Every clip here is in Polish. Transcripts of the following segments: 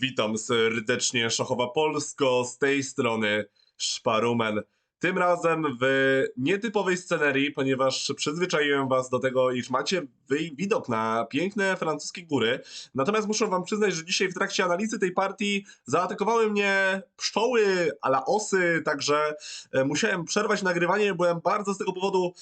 Witam serdecznie, Szachowa Polsko, z tej strony Szparumen. Tym razem w nietypowej scenerii, ponieważ przyzwyczaiłem was do tego, iż macie widok na piękne francuskie góry. Natomiast muszę wam przyznać, że dzisiaj w trakcie analizy tej partii zaatakowały mnie pszczoły ala osy, także e, musiałem przerwać nagrywanie, byłem bardzo z tego powodu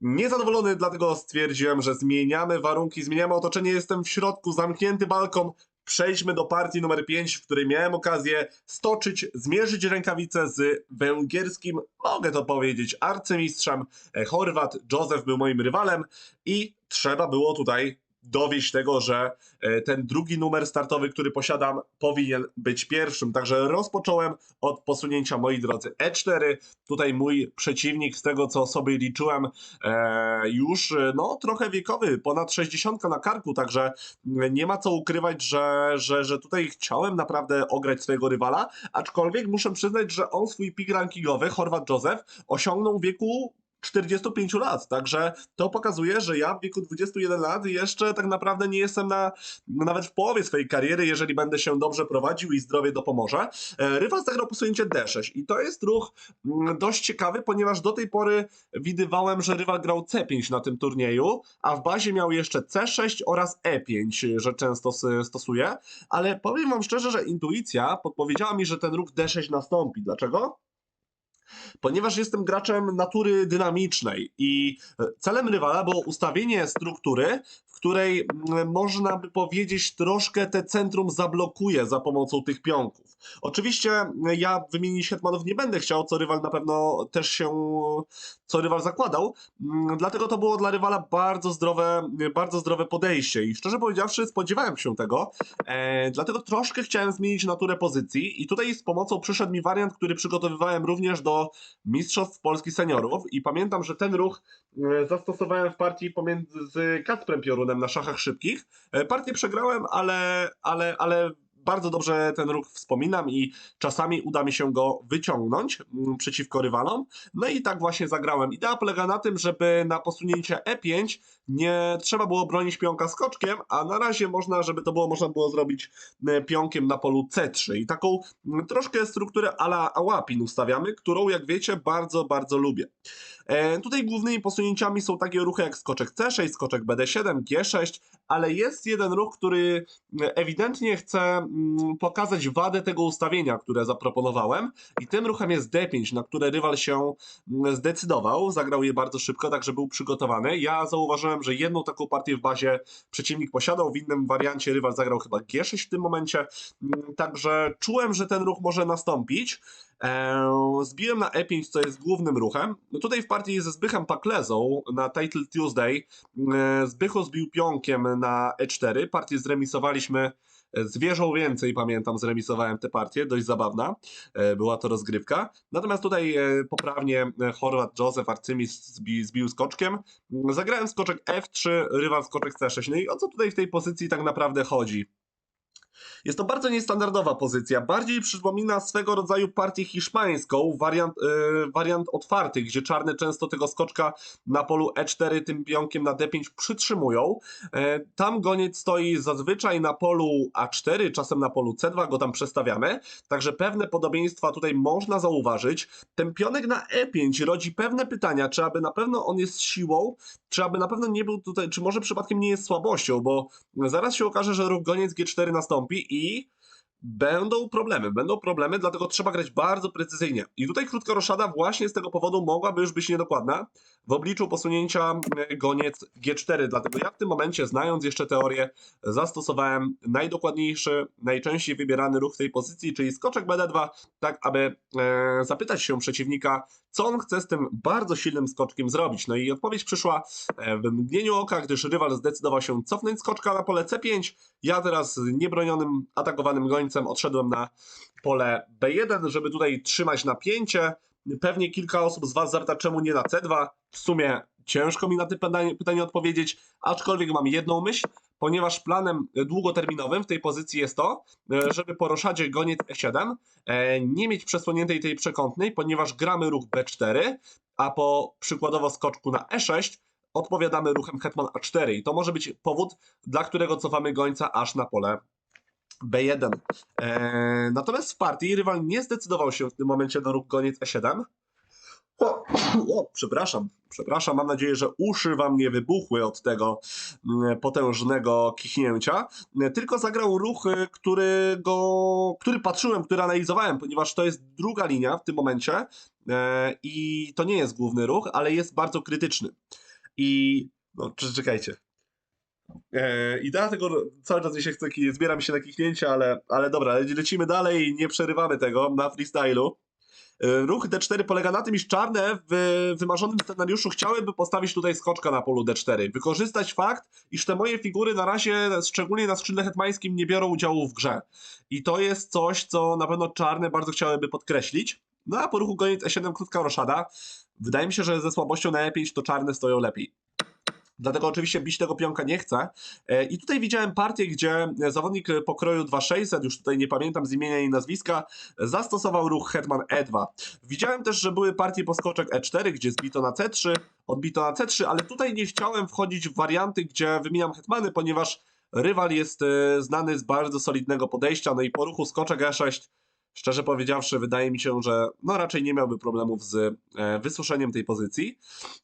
niezadowolony, dlatego stwierdziłem, że zmieniamy warunki, zmieniamy otoczenie, jestem w środku, zamknięty balkon, Przejdźmy do partii numer 5, w której miałem okazję stoczyć, zmierzyć rękawice z węgierskim, mogę to powiedzieć, arcymistrzem. E, Chorwat Józef był moim rywalem i trzeba było tutaj dowieść tego, że e, ten drugi numer startowy, który posiadam, powinien być pierwszym. Także rozpocząłem od posunięcia, moi drodzy, E4. Tutaj mój przeciwnik, z tego co sobie liczyłem, e, już e, no, trochę wiekowy, ponad 60 na karku, także nie ma co ukrywać, że, że, że tutaj chciałem naprawdę ograć swojego rywala, aczkolwiek muszę przyznać, że on swój pik rankingowy, Chorwat Józef, osiągnął w wieku 45 lat, także to pokazuje, że ja w wieku 21 lat jeszcze tak naprawdę nie jestem na, nawet w połowie swojej kariery, jeżeli będę się dobrze prowadził i zdrowie dopomoże. E, Rywal zagrał posunięcie D6 i to jest ruch mm, dość ciekawy, ponieważ do tej pory widywałem, że rywal grał C5 na tym turnieju, a w bazie miał jeszcze C6 oraz E5, że często stosuje, ale powiem wam szczerze, że intuicja podpowiedziała mi, że ten ruch D6 nastąpi. Dlaczego? Ponieważ jestem graczem natury dynamicznej i e, celem rywala było ustawienie struktury, w której można by powiedzieć troszkę te centrum zablokuje za pomocą tych pionków. Oczywiście e, ja wymienić hetmanów nie będę chciał, co rywal na pewno też się, co rywal zakładał, Mm, dlatego to było dla rywala bardzo zdrowe, bardzo zdrowe podejście. I szczerze powiedziawszy spodziewałem się tego, e, dlatego troszkę chciałem zmienić naturę pozycji. I tutaj z pomocą przyszedł mi wariant, który przygotowywałem również do Mistrzostw Polski Seniorów. I pamiętam, że ten ruch e, zastosowałem w partii pomiędzy Kacprem Piorunem na szachach szybkich. E, Partię przegrałem, ale, ale, ale bardzo dobrze ten ruch wspominam i czasami uda mi się go wyciągnąć mm, przeciwko rywalom. No i tak właśnie zagrałem. Idea polega na tym, żeby na posunięcie E5 nie trzeba było bronić pionka skoczkiem, a na razie można, żeby to było można było zrobić e, pionkiem na polu C3 i taką mm, troszkę strukturę ala Ałapin ustawiamy, którą jak wiecie bardzo, bardzo lubię. E, tutaj głównymi posunięciami są takie ruchy jak skoczek C6, skoczek BD7, G6, ale jest jeden ruch, który ewidentnie chce mm, pokazać wadę tego ustawienia, które zaproponowałem i tym ruchem jest D5, na które rywal się mm, zdecydował, zagrał je bardzo szybko, także był przygotowany. Ja zauważyłem, że jedną taką partię w bazie przeciwnik posiadał, w innym wariancie rywal zagrał chyba G6 w tym momencie, Mm, także czułem, że ten ruch może nastąpić. Eee, zbiłem na E5, co jest głównym ruchem. No tutaj w partii ze Zbychem Paklezą na Title Tuesday eee, Zbychu zbił pionkiem na E4. Partię zremisowaliśmy e, z wieżą więcej, pamiętam, zremisowałem tę partię, dość zabawna, e, była to rozgrywka. Natomiast tutaj e, poprawnie Chorwat Józef Arcymis zbi, zbił skoczkiem. Zagrałem skoczek F3, rywal skoczek C6. No i o co tutaj w tej pozycji tak naprawdę chodzi? Jest to bardzo niestandardowa pozycja. Bardziej przypomina swego rodzaju partię hiszpańską, wariant, yy, wariant otwarty, gdzie czarne często tego skoczka na polu E4 tym pionkiem na D5 przytrzymują. E, tam goniec stoi zazwyczaj na polu A4, czasem na polu C2, go tam przestawiamy. Także pewne podobieństwa tutaj można zauważyć. Ten pionek na E5 rodzi pewne pytania, czy aby na pewno on jest siłą, czy aby na pewno nie był tutaj, czy może przypadkiem nie jest słabością, bo zaraz się okaże, że ruch goniec G4 nastąpi i będą problemy. Będą problemy, dlatego trzeba grać bardzo precyzyjnie. I tutaj krótka roszada właśnie z tego powodu mogłaby już być niedokładna w obliczu posunięcia e, goniec G4. Dlatego ja w tym momencie, znając jeszcze teorię, zastosowałem najdokładniejszy, najczęściej wybierany ruch w tej pozycji, czyli skoczek BD2, tak aby e, zapytać się przeciwnika, co on chce z tym bardzo silnym skoczkiem zrobić. No i odpowiedź przyszła e, w mgnieniu oka, gdyż rywal zdecydował się cofnąć skoczka na pole C5. Ja teraz niebronionym, atakowanym gońcem odszedłem na pole B1, żeby tutaj trzymać napięcie. Pewnie kilka osób z Was zarta czemu nie na C2. W sumie ciężko mi na to pytanie, pytanie odpowiedzieć, aczkolwiek mam jedną myśl, ponieważ planem długoterminowym w tej pozycji jest to, e, żeby po roszadzie goniec E7 e, nie mieć przesłoniętej tej przekątnej, ponieważ gramy ruch B4, a po przykładowo skoczku na E6 odpowiadamy ruchem hetman A4 i to może być powód, dla którego cofamy gońca aż na pole B1. E, natomiast w partii rywal nie zdecydował się w tym momencie na ruch goniec E7. O, o, przepraszam, przepraszam, mam nadzieję, że uszy wam nie wybuchły od tego mm, potężnego kichnięcia, E, tylko zagrał ruch, e, którego, który patrzyłem, który analizowałem, ponieważ to jest druga linia w tym momencie i to nie jest główny ruch, ale jest bardzo krytyczny. I no, czekajcie. E, I dlatego cały czas się chce, zbieram się na kichnięcie, ale, ale dobra, le- lecimy dalej i nie przerywamy tego na freestylu. E, Ruch D4 polega na tym, iż czarne w wymarzonym scenariuszu chciałyby postawić tutaj skoczka na polu D4. Wykorzystać fakt, iż te moje figury na razie, szczególnie na skrzydle hetmańskim, nie biorą udziału w grze. I to jest coś, co na pewno czarne bardzo chciałyby podkreślić. No a po ruchu goniec E7 krótka roszada. Wydaje mi się, że ze słabością na E5 to czarne stoją lepiej. Dlatego oczywiście bić tego pionka nie chcę. E, I tutaj widziałem partię, gdzie zawodnik pokroju 2600, już tutaj nie pamiętam z imienia i nazwiska, zastosował ruch Hetman E2. Widziałem też, że były partie poskoczek E4, gdzie zbito na C3, odbito na C3, ale tutaj nie chciałem wchodzić w warianty, gdzie wymieniam hetmany, ponieważ rywal jest e, znany z bardzo solidnego podejścia, no i po ruchu skoczek E6 Szczerze powiedziawszy, wydaje mi się, że no raczej nie miałby problemów z e, wysuszeniem tej pozycji.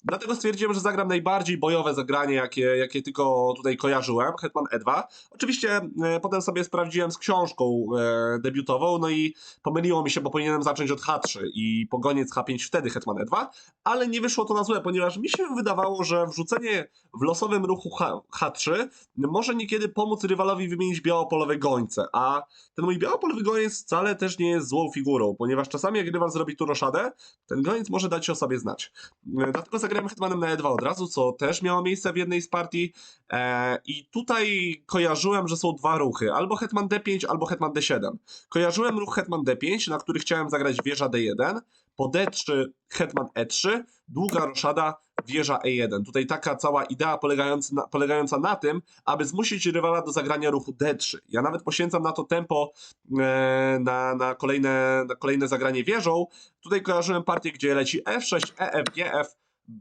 Dlatego stwierdziłem, że zagram najbardziej bojowe zagranie, jakie, jakie tylko tutaj kojarzyłem, Hetman E2. Oczywiście e, potem sobie sprawdziłem z książką e, debiutową, no i pomyliło mi się, bo powinienem zacząć od H3 i pogoniec H5 wtedy Hetman E2, ale nie wyszło to na złe, ponieważ mi się wydawało, że wrzucenie w losowym ruchu H, H3 może niekiedy pomóc rywalowi wymienić białopolowe gońce, a ten mój białopolowy goniec wcale też nie jest złą figurą, ponieważ czasami jak rywal zrobi tu roszadę, ten goniec może dać o sobie znać. E, Dlatego zagrałem hetmanem na E2 od razu, co też miało miejsce w jednej z partii. E, I tutaj kojarzyłem, że są dwa ruchy, albo hetman D5, albo hetman D7. Kojarzyłem ruch hetman D5, na który chciałem zagrać wieża D1, po D3 hetman E3, długa roszada, wieża E1. Tutaj taka cała idea polegająca na, polegająca na tym, aby zmusić rywala do zagrania ruchu D3. Ja nawet poświęcam na to tempo e, na, na, kolejne, na kolejne zagranie wieżą. Tutaj kojarzyłem partię, gdzie leci F6, EF, GF,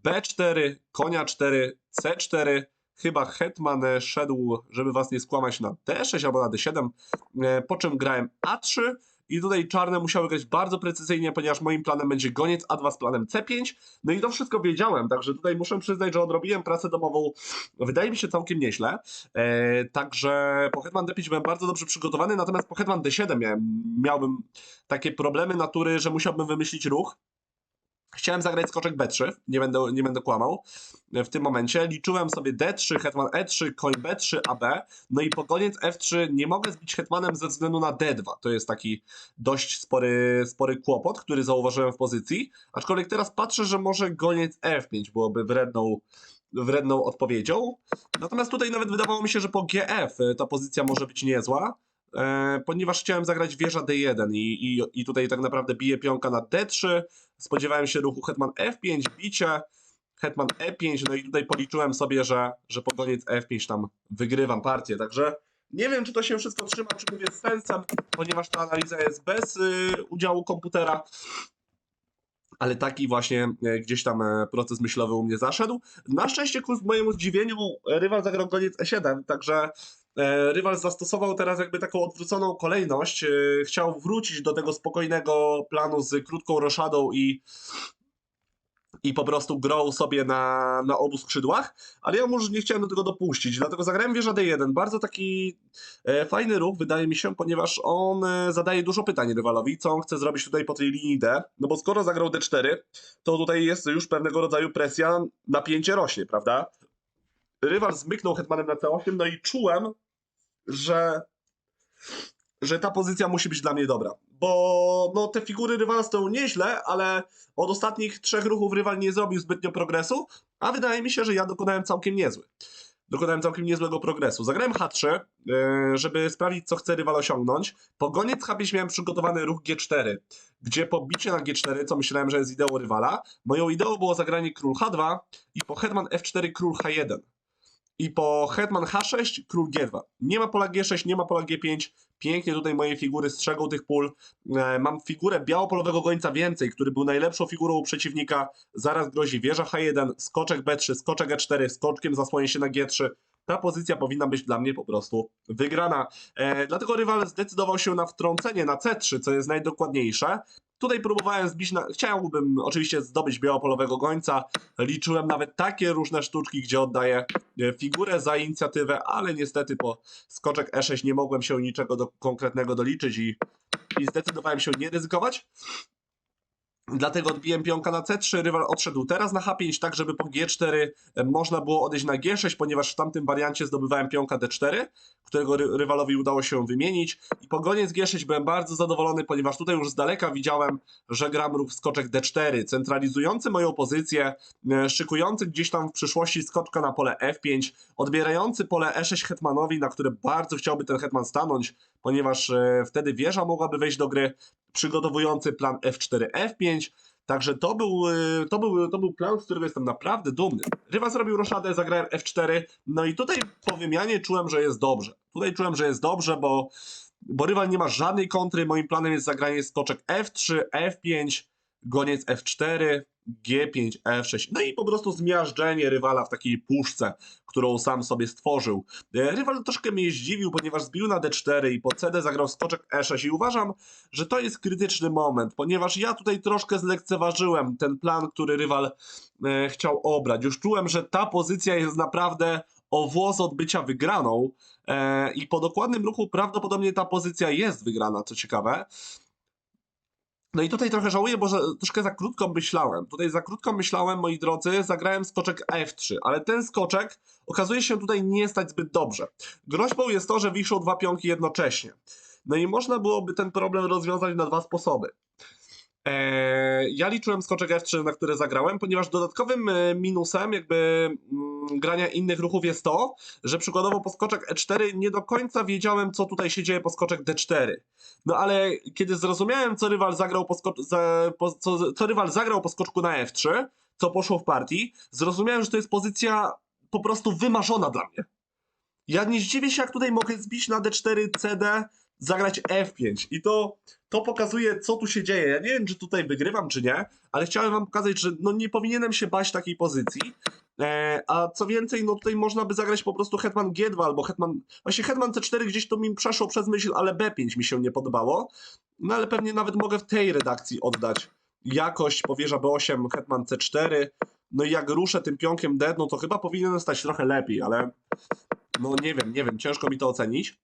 B4, konia 4, C4. Chyba hetman e, szedł, żeby was nie skłamać, na D6 albo na D7, e, po czym grałem A3 i tutaj czarne musiały grać bardzo precyzyjnie, ponieważ moim planem będzie goniec A2 z planem C5. No i to wszystko wiedziałem, także tutaj muszę przyznać, że odrobiłem pracę domową, wydaje mi się całkiem nieźle. E, także po hetman D5 byłem bardzo dobrze przygotowany, natomiast po hetman D7 miałem, miałbym takie problemy natury, że musiałbym wymyślić ruch. Chciałem zagrać skoczek B3, nie będę, nie będę kłamał. W tym momencie liczyłem sobie D3, hetman E3, koń B3, AB. No i po koniec F3 nie mogę zbić hetmanem ze względu na D2. To jest taki dość spory, spory kłopot, który zauważyłem w pozycji. Aczkolwiek teraz patrzę, że może goniec F5 byłoby wredną, wredną odpowiedzią. Natomiast tutaj nawet wydawało mi się, że po GF ta pozycja może być niezła. E, ponieważ chciałem zagrać wieża D1 i, i, i tutaj tak naprawdę bije pionka na D3. Spodziewałem się ruchu hetman F5, bicie, hetman E5, no i tutaj policzyłem sobie, że, że po koniec F5 tam wygrywam partię, także nie wiem, czy to się wszystko trzyma, czy mówię z sensem, ponieważ ta analiza jest bez y, udziału komputera, ale taki właśnie e, gdzieś tam e, proces myślowy u mnie zaszedł. Na szczęście ku mojemu zdziwieniu rywal zagrał koniec E7, także rywal zastosował teraz jakby taką odwróconą kolejność. e, Chciał wrócić do tego spokojnego planu z krótką roszadą i i po prostu grał sobie na, na obu skrzydłach, ale ja może nie chciałem do tego dopuścić, dlatego zagrałem wieża D1. Bardzo taki e, fajny ruch, wydaje mi się, ponieważ on e, zadaje dużo pytań rywalowi, co on chce zrobić tutaj po tej linii D, no bo skoro zagrał D4, to tutaj jest już pewnego rodzaju presja, napięcie rośnie, prawda? Rywal zmyknął hetmanem na C8, no i czułem, że że ta pozycja musi być dla mnie dobra. Bo no, te figury rywala stoją nieźle, ale od ostatnich trzech ruchów rywal nie zrobił zbytnio progresu, a wydaje mi się, że ja dokonałem całkiem niezły. Dokonałem całkiem niezłego progresu. Zagrałem H3, yy, żeby sprawdzić, co chce rywal osiągnąć. Po goniec H5 miałem przygotowany ruch G4, gdzie po bicie na G4, co myślałem, że jest ideą rywala, moją ideą było zagranie król H2 i po hetman F4 król H1. I po hetman H6 król G2. Nie ma pola G6, nie ma pola G5. Pięknie tutaj moje figury strzegą tych pól. E, mam figurę białopolowego gońca więcej, który był najlepszą figurą u przeciwnika. Zaraz grozi wieża H1, skoczek B3, skoczek E4, skoczkiem zasłonię się na G3. ta pozycja powinna być dla mnie po prostu wygrana. E, dlatego rywal zdecydował się na wtrącenie na C3, co jest najdokładniejsze. Tutaj próbowałem zbić, na... chciałbym oczywiście zdobyć białopolowego gońca, liczyłem nawet takie różne sztuczki, gdzie oddaję figurę za inicjatywę, ale niestety po skoczek E6 nie mogłem się niczego do, konkretnego doliczyć i, i zdecydowałem się nie ryzykować. Dlatego odbiłem pionka na C3, rywal odszedł teraz na H5, tak żeby po G4 e, można było odejść na G6, ponieważ w tamtym wariancie zdobywałem pionka D4, którego ry rywalowi udało się wymienić. I po goniec G6 byłem bardzo zadowolony, ponieważ tutaj już z daleka widziałem, że gram ruch skoczek D4, centralizujący moją pozycję, e, szykujący gdzieś tam w przyszłości skoczka na pole F5, odbierający pole E6 hetmanowi, na które bardzo chciałby ten hetman stanąć, ponieważ e, wtedy wieża mogłaby wejść do gry, przygotowujący plan F4, F5. Także to był, y, to, był, to był plan, z którego jestem naprawdę dumny. Rywal zrobił roszadę, zagrałem F4, no i tutaj po wymianie czułem, że jest dobrze. Tutaj czułem, że jest dobrze, bo, bo rywal nie ma żadnej kontry. Moim planem jest zagranie skoczek F3, F5, goniec F4, G5, F6. No i po prostu zmiażdżenie rywala w takiej puszce, którą sam sobie stworzył. E, Rywal troszkę mnie zdziwił, ponieważ zbił na D4 i po CD zagrał skoczek E6 i uważam, że to jest krytyczny moment, ponieważ ja tutaj troszkę zlekceważyłem ten plan, który rywal e, chciał obrać. Już czułem, że ta pozycja jest naprawdę o włos bycia wygraną e, i po dokładnym ruchu prawdopodobnie ta pozycja jest wygrana, co ciekawe. No i tutaj trochę żałuję, bo troszkę za krótko myślałem. Tutaj za krótko myślałem, moi drodzy, zagrałem skoczek F3, ale ten skoczek okazuje się tutaj nie stać zbyt dobrze. Groźbą jest to, że wiszą dwa pionki jednocześnie. No i można byłoby ten problem rozwiązać na dwa sposoby. Eee, ja liczyłem skoczek F3, na które zagrałem, ponieważ dodatkowym e, minusem jakby mm, grania innych ruchów jest to, że przykładowo po skoczek E4 nie do końca wiedziałem, co tutaj się dzieje po skoczek D4. No ale kiedy zrozumiałem, co rywal zagrał po, skocz- za, po co, co rywal zagrał po skoczku na F3, co poszło w partii, zrozumiałem, że to jest pozycja po prostu wymarzona dla mnie. Ja nie zdziwię się, jak tutaj mogę zbić na D4, CD, zagrać F5 i to, to pokazuje, co tu się dzieje. Ja nie wiem, czy tutaj wygrywam, czy nie, ale chciałem wam pokazać, że no nie powinienem się bać takiej pozycji. E, a co więcej, no tutaj można by zagrać po prostu hetman G2 albo hetman... Właśnie hetman C4 gdzieś to mi przeszło przez myśl, ale B5 mi się nie podobało. No ale pewnie nawet mogę w tej redakcji oddać jakość powierza B8, hetman C4. No i jak ruszę tym pionkiem D, no to chyba powinien stać trochę lepiej, ale no nie wiem, nie wiem, ciężko mi to ocenić.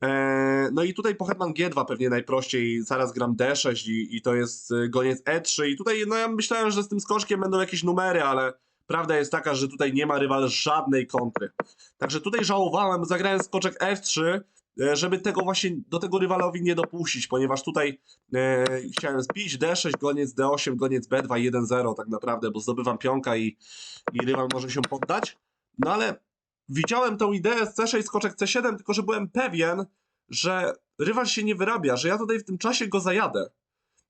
Eee, no i tutaj po hetman G2 pewnie najprościej, zaraz gram D6 i, i to jest y, goniec E3 i tutaj no ja myślałem, że z tym skoczkiem będą jakieś numery, ale prawda jest taka, że tutaj nie ma rywal żadnej kontry. Także tutaj żałowałem, zagrałem skoczek F3, e, żeby tego właśnie do tego rywalowi nie dopuścić, ponieważ tutaj e, chciałem zbić D6, goniec D8, goniec B2, 1-0 tak naprawdę, bo zdobywam pionka i, i rywal może się poddać. No ale widziałem tą ideę z C6, skoczek C7, tylko że byłem pewien, że rywal się nie wyrabia, że ja tutaj w tym czasie go zajadę.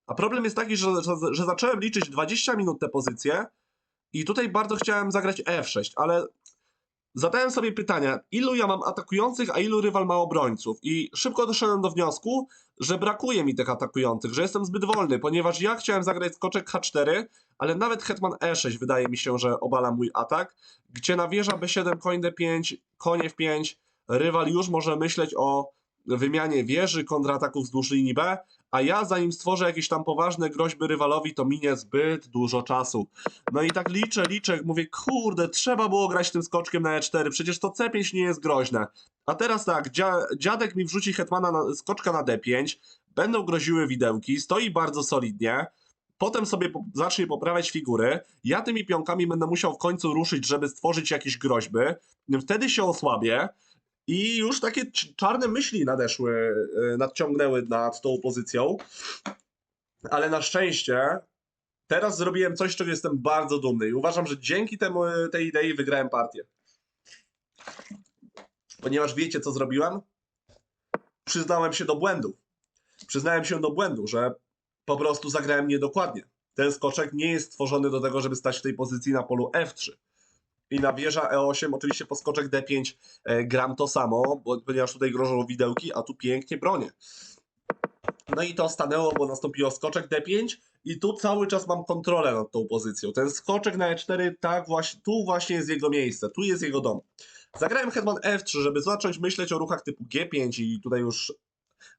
A problem jest taki, że, że, że zacząłem liczyć 20 minut te pozycje i tutaj bardzo chciałem zagrać F6, ale zadałem sobie pytania, ilu ja mam atakujących, a ilu rywal ma obrońców. I szybko doszedłem do wniosku, że brakuje mi tych atakujących, że jestem zbyt wolny, ponieważ ja chciałem zagrać skoczek H4, ale nawet hetman E6 wydaje mi się, że obala mój atak, gdzie na wieża B7, koń D5, koń F5, rywal już może myśleć o wymianie wieży, kontrataków wzdłuż linii B, a ja zanim stworzę jakieś tam poważne groźby rywalowi, to minie zbyt dużo czasu. No i tak liczę, liczę, mówię, kurde, trzeba było grać tym skoczkiem na E4, przecież to C5 nie jest groźne. A teraz tak, dzia dziadek mi wrzuci hetmana na, skoczka na D5, będą groziły widełki, stoi bardzo solidnie, potem sobie po zacznie poprawiać figury, ja tymi pionkami będę musiał w końcu ruszyć, żeby stworzyć jakieś groźby, wtedy się osłabię, i już takie cz- czarne myśli nadeszły, e, nadciągnęły nad tą pozycją. Ale na szczęście teraz zrobiłem coś, czego jestem bardzo dumny i uważam, że dzięki temu, e, tej idei wygrałem partię. Ponieważ wiecie, co zrobiłem? Przyznałem się do błędów. Przyznałem się do błędu, że po prostu zagrałem niedokładnie. Ten skoczek nie jest stworzony do tego, żeby stać w tej pozycji na polu F3 i na wieża E8, oczywiście po skoczek D5 e, gram to samo, bo, ponieważ tutaj grożą widełki, a tu pięknie bronię. No i to stanęło, bo nastąpiło skoczek D5 i tu cały czas mam kontrolę nad tą pozycją. Ten skoczek na E4, tak właśnie, tu właśnie jest jego miejsce, tu jest jego dom. Zagrałem hetman F3, żeby zacząć myśleć o ruchach typu G5 i tutaj już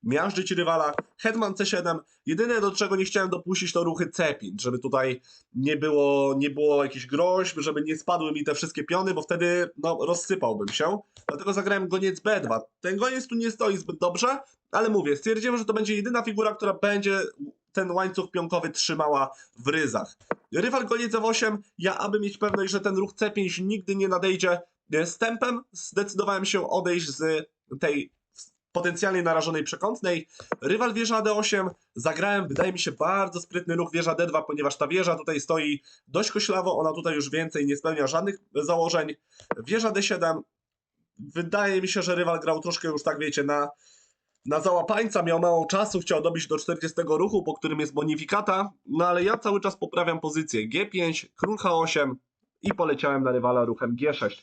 miażdżyć rywala. Hetman C7, jedyne do czego nie chciałem dopuścić to ruchy C5, żeby tutaj nie było, nie było jakichś groźb, żeby nie spadły mi te wszystkie piony, bo wtedy no, rozsypałbym się. Dlatego zagrałem goniec B2. Ten goniec tu nie stoi zbyt dobrze, ale mówię, stwierdziłem, że to będzie jedyna figura, która będzie ten łańcuch pionkowy trzymała w ryzach. Rywal goniec E8, ja aby mieć pewność, że ten ruch C5 nigdy nie nadejdzie e, z tempem, zdecydowałem się odejść z tej potencjalnie narażonej przekątnej. Rywal wieża D8, zagrałem, wydaje mi się, bardzo sprytny ruch wieża D2, ponieważ ta wieża tutaj stoi dość koślawo, ona tutaj już więcej nie spełnia żadnych założeń. Wieża D7, wydaje mi się, że rywal grał troszkę już tak, wiecie, na, na załapańca, miał mało czasu, chciał dobić do 40 ruchu, po którym jest bonifikata, no ale ja cały czas poprawiam pozycję G5, król H8 i poleciałem na rywala ruchem G6.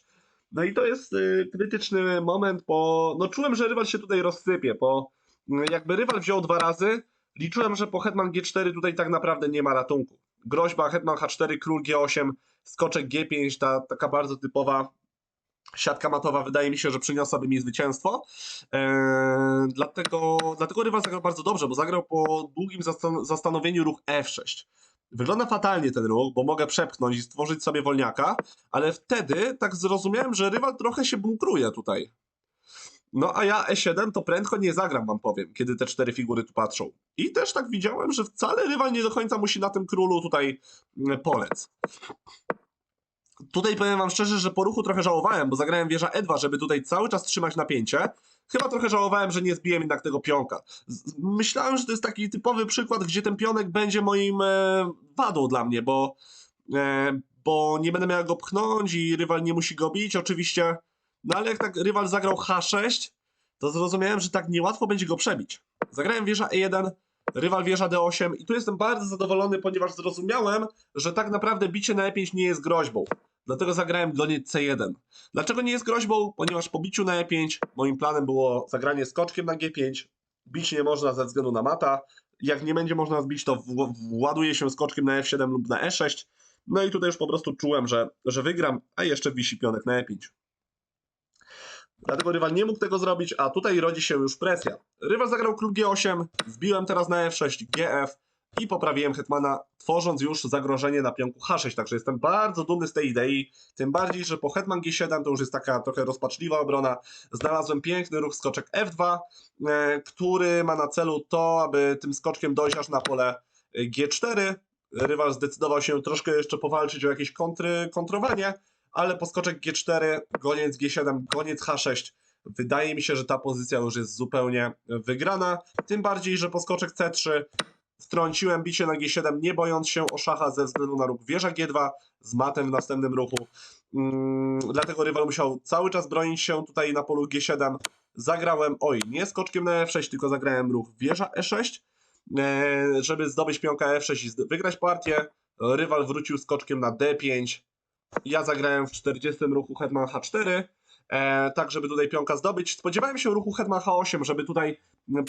No i to jest y, krytyczny moment, bo no czułem, że rywal się tutaj rozsypie, bo y, jakby rywal wziął dwa razy, liczyłem, że po hetman G4 tutaj tak naprawdę nie ma ratunku. Groźba hetman H4, król G8, skoczek G5, ta taka bardzo typowa siatka matowa wydaje mi się, że przyniosłaby mi zwycięstwo. Eee, dlatego, dlatego rywal zagrał bardzo dobrze, bo zagrał po długim zastan- zastanowieniu ruch F6. Wygląda fatalnie ten ruch, bo mogę przepchnąć i stworzyć sobie wolniaka, ale wtedy tak zrozumiałem, że rywal trochę się bunkruje tutaj. No a ja E7 to prędko nie zagram, wam powiem, kiedy te cztery figury tu patrzą. I też tak widziałem, że wcale rywal nie do końca musi na tym królu tutaj mm, polec. Tutaj powiem wam szczerze, że po ruchu trochę żałowałem, bo zagrałem wieża E2, żeby tutaj cały czas trzymać napięcie. Chyba trochę żałowałem, że nie zbiłem jednak tego pionka. Myślałem, że to jest taki typowy przykład, gdzie ten pionek będzie moim e, wadą dla mnie, bo, e, bo nie będę miał go pchnąć i rywal nie musi go bić, oczywiście. No ale jak tak rywal zagrał H6, to zrozumiałem, że tak niełatwo będzie go przebić. Zagrałem wieża E1, rywal wieża D8 i tu jestem bardzo zadowolony, ponieważ zrozumiałem, że tak naprawdę bicie na E5 nie jest groźbą. Dlatego zagrałem goniec C1. Dlaczego nie jest groźbą? Ponieważ po biciu na E5 moim planem było zagranie skoczkiem na G5. Bić nie można ze względu na mata. Jak nie będzie można zbić, to właduje się skoczkiem na F7 lub na E6. No i tutaj już po prostu czułem, że, że wygram, a jeszcze wisi pionek na E5. Dlatego rywal nie mógł tego zrobić, a tutaj rodzi się już presja. Rywal zagrał król G8, zbiłem teraz na F6, GF i poprawiłem hetmana, tworząc już zagrożenie na pionku H6. Także jestem bardzo dumny z tej idei. Tym bardziej, że po hetman G7 to już jest taka trochę rozpaczliwa obrona. Znalazłem piękny ruch skoczek F2, e, który ma na celu to, aby tym skoczkiem dojść aż na pole e, G4. Rywal zdecydował się troszkę jeszcze powalczyć o jakieś kontry, kontrowanie, ale po skoczek G4, goniec G7, goniec H6. Wydaje mi się, że ta pozycja już jest zupełnie wygrana. Tym bardziej, że po skoczek C3 strąciłem bicie na G7, nie bojąc się o szacha ze względu na ruch wieża G2 z matem w następnym ruchu. Mm, dlatego rywal musiał cały czas bronić się tutaj na polu G7. Zagrałem, oj, nie skoczkiem na F6, tylko zagrałem ruch wieża E6, e, żeby zdobyć pionka F6 i zd- wygrać partię. Rywal wrócił skoczkiem na D5. Ja zagrałem w 40 ruchu hetman H4, e, tak żeby tutaj pionka zdobyć. Spodziewałem się ruchu hetman H8, żeby tutaj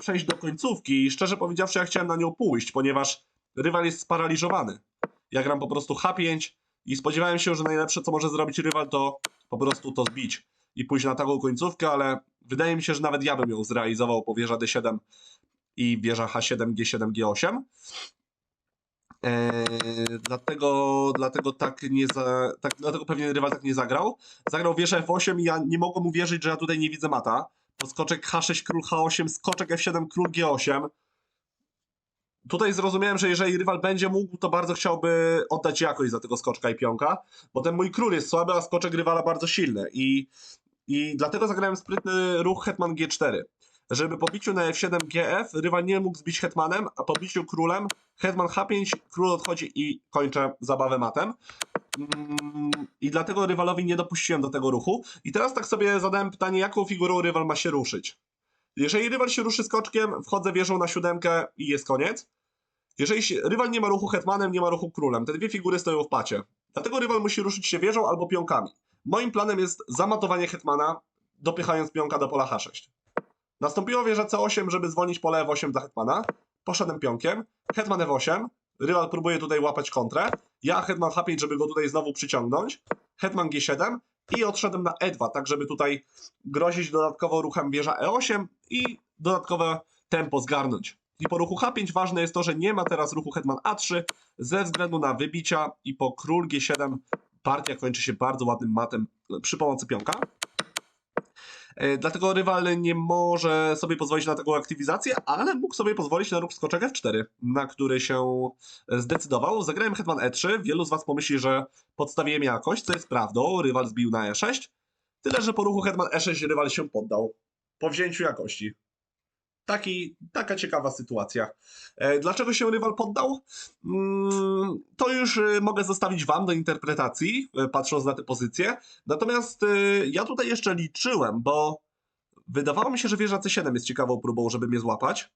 przejść do końcówki i szczerze powiedziawszy ja chciałem na nią pójść, ponieważ rywal jest sparaliżowany. Ja gram po prostu H5 i spodziewałem się, że najlepsze co może zrobić rywal to po prostu to zbić i pójść na taką końcówkę, ale wydaje mi się, że nawet ja bym ją zrealizował po wieża D7 i wieża H7, G7, G8. Eee, dlatego, dlatego tak nie za, tak, dlatego pewnie rywal tak nie zagrał. Zagrał wieżę F8 i ja nie mogłem uwierzyć, że ja tutaj nie widzę mata. To skoczek H6, król H8, skoczek F7, król G8. Tutaj zrozumiałem, że jeżeli rywal będzie mógł, to bardzo chciałby oddać jakość za tego skoczka i pionka, bo ten mój król jest słaby, a skoczek rywala bardzo silny. I, i dlatego zagrałem sprytny ruch hetman G4 żeby po biciu na F7 GF rywal nie mógł zbić hetmanem, a po biciu królem hetman H5, król odchodzi i kończę zabawę matem. Mm, I dlatego rywalowi nie dopuściłem do tego ruchu. I teraz tak sobie zadałem pytanie, jaką figurą rywal ma się ruszyć. Jeżeli rywal się ruszy skoczkiem, wchodzę wieżą na siódemkę i jest koniec. Jeżeli się, rywal nie ma ruchu hetmanem, nie ma ruchu królem, te dwie figury stoją w pacie. Dlatego rywal musi ruszyć się wieżą albo pionkami. Moim planem jest zamatowanie hetmana, dopychając pionka do pola H6. Nastąpiło wieża C8, żeby zwolnić pole F8 dla hetmana. Poszedłem pionkiem. Hetman F8. Rywal próbuje tutaj łapać kontrę. Ja hetman H5, żeby go tutaj znowu przyciągnąć. Hetman G7 i odszedłem na E2, tak żeby tutaj grozić dodatkowo ruchem wieża E8 i dodatkowe tempo zgarnąć. I po ruchu H5 ważne jest to, że nie ma teraz ruchu hetman A3 ze względu na wybicia i po król G7 partia kończy się bardzo ładnym matem przy pomocy pionka. E, Dlatego rywal nie może sobie pozwolić na taką aktywizację, ale mógł sobie pozwolić na ruch skoczek F4, na który się zdecydował. Zagrałem hetman E3. Wielu z Was pomyśli, że podstawiłem jakość, co jest prawdą. Rywal zbił na E6. Tyle, że po ruchu hetman E6 rywal się poddał. Po wzięciu jakości. Taki, taka ciekawa sytuacja. E, Dlaczego się rywal poddał? Mm, To już e, mogę zostawić Wam do interpretacji, e, patrząc na tę pozycję. Natomiast ja tutaj jeszcze liczyłem, bo wydawało mi się, że wieża C7 jest ciekawą próbą, żeby mnie złapać.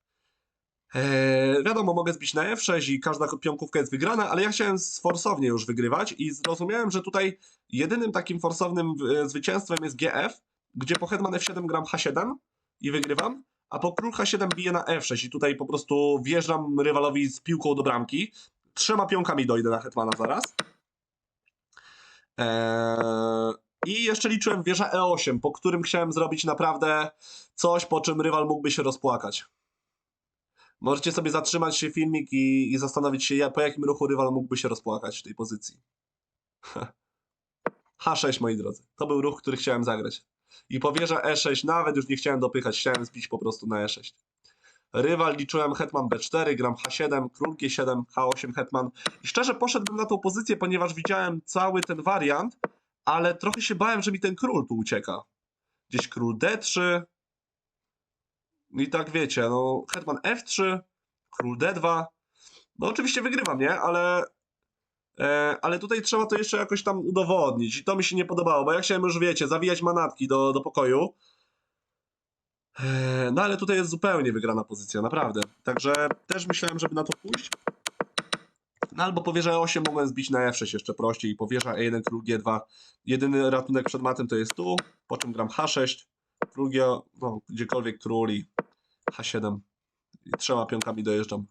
Eee, wiadomo, mogę zbić na F6 i każda pionkówka jest wygrana, ale ja chciałem sforsownie już wygrywać i zrozumiałem, że tutaj jedynym takim forsownym zwycięstwem jest GF, gdzie po hetman F7 gram H7 i wygrywam, a po król H7 biję na F6 i tutaj po prostu wjeżdżam rywalowi z piłką do bramki. Trzema pionkami dojdę na hetmana zaraz. Eee, I jeszcze liczyłem wieża E8, po którym chciałem zrobić naprawdę coś, po czym rywal mógłby się rozpłakać. Możecie sobie zatrzymać filmik i, i zastanowić się, po jakim ruchu rywal mógłby się rozpłakać w tej pozycji. H6, moi drodzy. To był ruch, który chciałem zagrać. I po wieża E6 nawet już nie chciałem dopychać, chciałem zbić po prostu na E6. Rywal liczyłem hetman B4, gram H7, król G7, H8 hetman. I szczerze poszedłbym na tą pozycję, ponieważ widziałem cały ten wariant, ale trochę się bałem, że mi ten król tu ucieka. Gdzieś król D3. I tak wiecie, no hetman F3, król D2. No oczywiście wygrywam, nie? Ale ale tutaj trzeba to jeszcze jakoś tam udowodnić i to mi się nie podobało, bo ja chciałem już, wiecie, zawijać manatki do, do pokoju. E, no ale tutaj jest zupełnie wygrana pozycja, naprawdę. Także też myślałem, żeby na to pójść. No albo po wieżę 8 mogłem zbić na F6 jeszcze prościej i po wieża E1, król G2. Jedyny ratunek przed matem to jest tu, po czym gram H6, król G, no gdziekolwiek król i H7. I trzema pionkami dojeżdżam.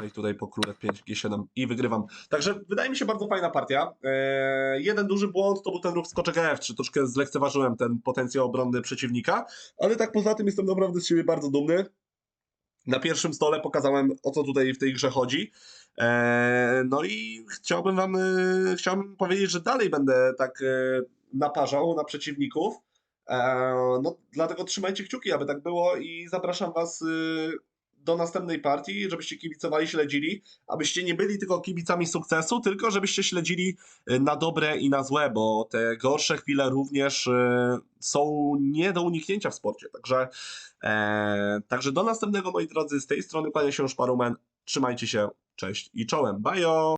No i tutaj po król F5, G7 i wygrywam. Także wydaje mi się bardzo fajna partia. Eee, jeden duży błąd to był ten ruch skoczek F3. Troszkę zlekceważyłem ten potencjał obronny przeciwnika, ale tak poza tym jestem naprawdę z siebie bardzo dumny. Na pierwszym stole pokazałem o co tutaj w tej grze chodzi. Eee, no i chciałbym wam e, chciałbym powiedzieć, że dalej będę tak e, naparzał na przeciwników. Eee, no, dlatego trzymajcie kciuki, aby tak było i zapraszam was do następnej partii, żebyście kibicowali, śledzili, abyście nie byli tylko kibicami sukcesu, tylko żebyście śledzili y, na dobre i na złe, bo te gorsze chwile również y, są nie do uniknięcia w sporcie. Także, e, także do następnego, moi drodzy, z tej strony kłania się Szparumen. Trzymajcie się, cześć i czołem. Bajo!